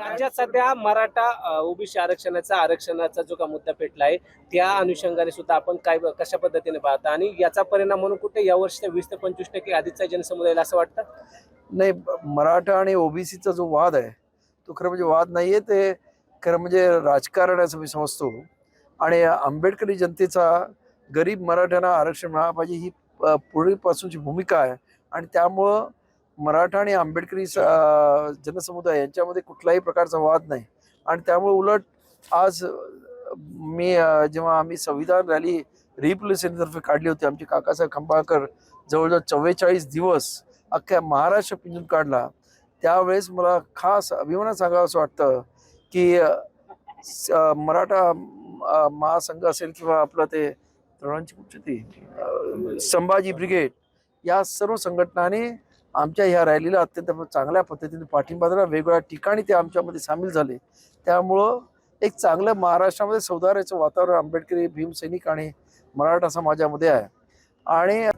राज्यात सध्या मराठा ओबीसी आरक्षणाचा आरक्षणाचा जो का मुद्दा पेटला आहे त्या अनुषंगाने सुद्धा आपण काय कशा पद्धतीने पाहता? आणि याचा परिणाम म्हणून कुठे यावर्षी वीस ते पंचवीस टक्के आधीचा जनसमुदायाला असं वाटतं? नाही मराठा आणि ओबीसीचा जो वाद आहे तो खरं म्हणजे वाद नाहीये ते खरं म्हणजे राजकारण असं मी समजतो. आणि आंबेडकरी जनतेचा गरीब मराठ्यांना आरक्षण मिळाला पाहिजे ही पूर्वीपासूनची भूमिका आहे. आणि त्यामुळं मराठा आणि आंबेडकरी स- जनसमुदाय यांच्यामध्ये कुठलाही प्रकारचा वाद नाही. आणि त्यामुळे उलट आज मी जेव्हा आम्ही संविधान रॅली रिप्लेसेंटतर्फे काढली होती आमचे काकासाहेब खंबाळकर जवळजवळ चव्वेचाळीस दिवस अख्ख्या महाराष्ट्र पिंजून काढला त्यावेळेस मला खास अभिमानात सांगावं असं वाटतं की स- मराठा महासंघ असेल किंवा आपलं ते तरुणांची कुठची ती संभाजी ब्रिगेड या सर्व संघटनांनी आमच्या ह्या रॅलीला अत्यंत चांगल्या पद्धतीने पाठिंबा दिला वेगवेगळ्या ठिकाणी ते आमच्यामध्ये सामील झाले. त्यामुळं एक चांगलं महाराष्ट्रामध्ये सौदार्याचं वातावरण आंबेडकरी भीमसैनिक आणि मराठा समाजामध्ये आहे. आणि